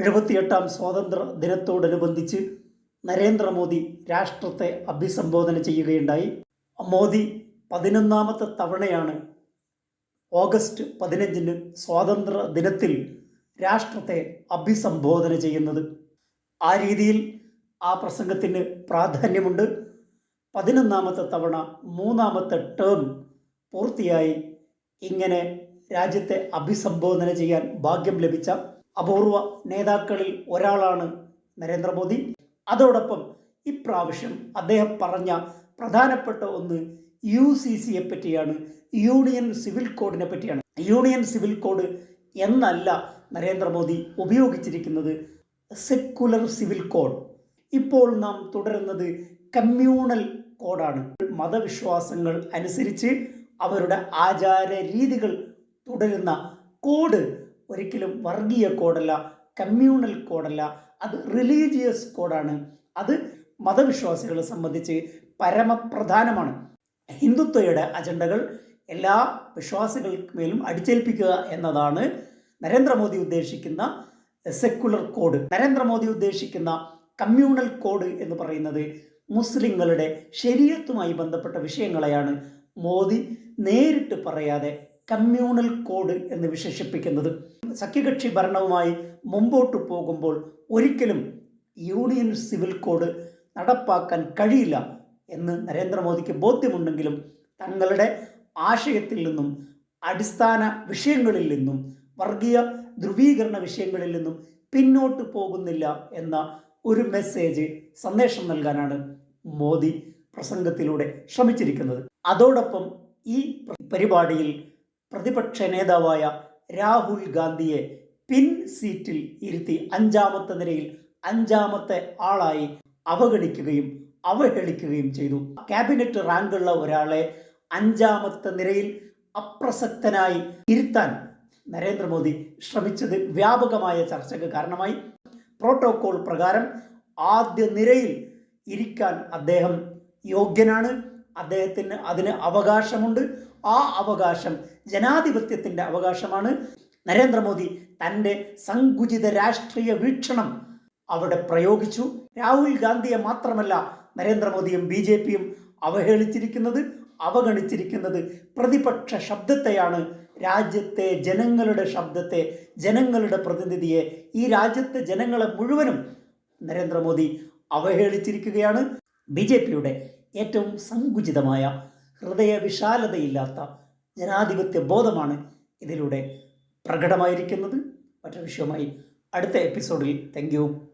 എഴുപത്തിയെട്ടാം സ്വാതന്ത്ര്യ ദിനത്തോടനുബന്ധിച്ച് നരേന്ദ്രമോദി രാഷ്ട്രത്തെ അഭിസംബോധന ചെയ്യുകയുണ്ടായി. മോദി പതിനൊന്നാമത്തെ തവണയാണ് ഓഗസ്റ്റ് പതിനഞ്ചിന് സ്വാതന്ത്ര്യ ദിനത്തിൽ രാഷ്ട്രത്തെ അഭിസംബോധന ചെയ്യുന്നത്. ആ രീതിയിൽ ആ പ്രസംഗത്തിന് പ്രാധാന്യമുണ്ട്. പതിനൊന്നാമത്തെ തവണ മൂന്നാമത്തെ ടേം പൂർത്തിയായി ഇങ്ങനെ രാജ്യത്തെ അഭിസംബോധന ചെയ്യാൻ ഭാഗ്യം ലഭിച്ച അപൂർവ നേതാക്കളിൽ ഒരാളാണ് നരേന്ദ്രമോദി. അതോടൊപ്പം ഇപ്രാവശ്യം അദ്ദേഹം പറഞ്ഞ പ്രധാനപ്പെട്ട ഒന്ന് യു സി സിയെ പറ്റിയാണ് യൂണിയൻ സിവിൽ കോഡിനെ പറ്റിയാണ്. യൂണിയൻ സിവിൽ കോഡ് എന്നല്ല നരേന്ദ്രമോദി ഉപയോഗിച്ചിരിക്കുന്നത് സെക്കുലർ സിവിൽ കോഡ്. ഇപ്പോൾ നാം തുടരുന്നത് കമ്മ്യൂണൽ കോഡാണ്. മതവിശ്വാസങ്ങൾ അനുസരിച്ച് അവരുടെ ആചാര രീതികൾ തുടരുന്ന കോഡ് ഒരിക്കലും വർഗീയ കോഡല്ല കമ്മ്യൂണൽ കോഡല്ല അത് റിലീജിയസ് കോഡാണ്. അത് മതവിശ്വാസികളെ സംബന്ധിച്ച് പരമപ്രധാനമാണ്. ഹിന്ദുത്വയുടെ അജണ്ടകൾ എല്ലാ വിശ്വാസികൾക്ക് മേലും അടിച്ചേൽപ്പിക്കുക എന്നതാണ് നരേന്ദ്രമോദി ഉദ്ദേശിക്കുന്ന സെക്കുലർ കോഡ് നരേന്ദ്രമോദി ഉദ്ദേശിക്കുന്ന കമ്മ്യൂണൽ കോഡ് എന്ന് പറയുന്നത് മുസ്ലിങ്ങളുടെ ശരീരത്തുമായി ബന്ധപ്പെട്ട വിഷയങ്ങളെയാണ് മോദി നേരിട്ട് പറയാതെ കമ്മ്യൂണൽ കോഡ് എന്ന് വിശേഷിപ്പിക്കുന്നത്. സഖ്യകക്ഷി ഭരണവുമായി മുമ്പോട്ട് പോകുമ്പോൾ ഒരിക്കലും യൂണിയൻ സിവിൽ കോഡ് നടപ്പാക്കാൻ കഴിയില്ല എന്ന് നരേന്ദ്രമോദിക്ക് ബോധ്യമുണ്ടെങ്കിലും തങ്ങളുടെ ആശയത്തിൽ നിന്നും അടിസ്ഥാന വിഷയങ്ങളിൽ നിന്നും വർഗീയ ധ്രുവീകരണ വിഷയങ്ങളിൽ നിന്നും പിന്നോട്ട് പോകുന്നില്ല എന്ന ഒരു മെസ്സേജ് സന്ദേശം നൽകാനാണ് മോദി പ്രസംഗത്തിലൂടെ ശ്രമിച്ചിരിക്കുന്നത്. അതോടൊപ്പം ഈ പരിപാടിയിൽ പ്രതിപക്ഷ നേതാവായ രാഹുൽ ഗാന്ധിയെ പിൻ സീറ്റിൽ ഇരുത്തി അഞ്ചാമത്തെ നിരയിൽ അഞ്ചാമത്തെ ആളായി അവഗണിക്കുകയും അവഹേളിക്കുകയും ചെയ്തു. ക്യാബിനറ്റ് റാങ്കുള്ള ഒരാളെ അഞ്ചാമത്തെ നിരയിൽ അപ്രസക്തനായി ഇരുത്താൻ നരേന്ദ്രമോദി ശ്രമിച്ചത് വ്യാപകമായ ചർച്ചയ്ക്ക് കാരണമായി. പ്രോട്ടോകോൾ പ്രകാരം ആദ്യ നിരയിൽ ഇരിക്കാൻ അദ്ദേഹം യോഗ്യനാണ്. അദ്ദേഹത്തിന് അതിന് അവകാശമുണ്ട്. ആ അവകാശം ജനാധിപത്യത്തിന്റെ അവകാശമാണ്. നരേന്ദ്രമോദി തന്റെ സങ്കുചിത രാഷ്ട്രീയ വീക്ഷണം അവിടെ പ്രയോഗിച്ചു. രാഹുൽ ഗാന്ധിയെ മാത്രമല്ല നരേന്ദ്രമോദിയും ബി ജെ പിയും അവഹേളിച്ചിരിക്കുന്നത് അവഗണിച്ചിരിക്കുന്നത് പ്രതിപക്ഷ ശബ്ദത്തെയാണ്. രാജ്യത്തെ ജനങ്ങളുടെ ശബ്ദത്തെ ജനങ്ങളുടെ പ്രതിനിധിയെ ഈ രാജ്യത്തെ ജനങ്ങളെ മുഴുവനും നരേന്ദ്രമോദി അവഹേളിച്ചിരിക്കുകയാണ്. ബി ജെ പിയുടെ ഏറ്റവും സങ്കുചിതമായ ഹൃദയവിശാലതയില്ലാത്ത ജനാധിപത്യ ബോധമാണ് ഇതിലൂടെ പ്രകടമായിരിക്കുന്നത്. മറ്റൊരു വിഷയവുമായി അടുത്ത എപ്പിസോഡിൽ താങ്ക്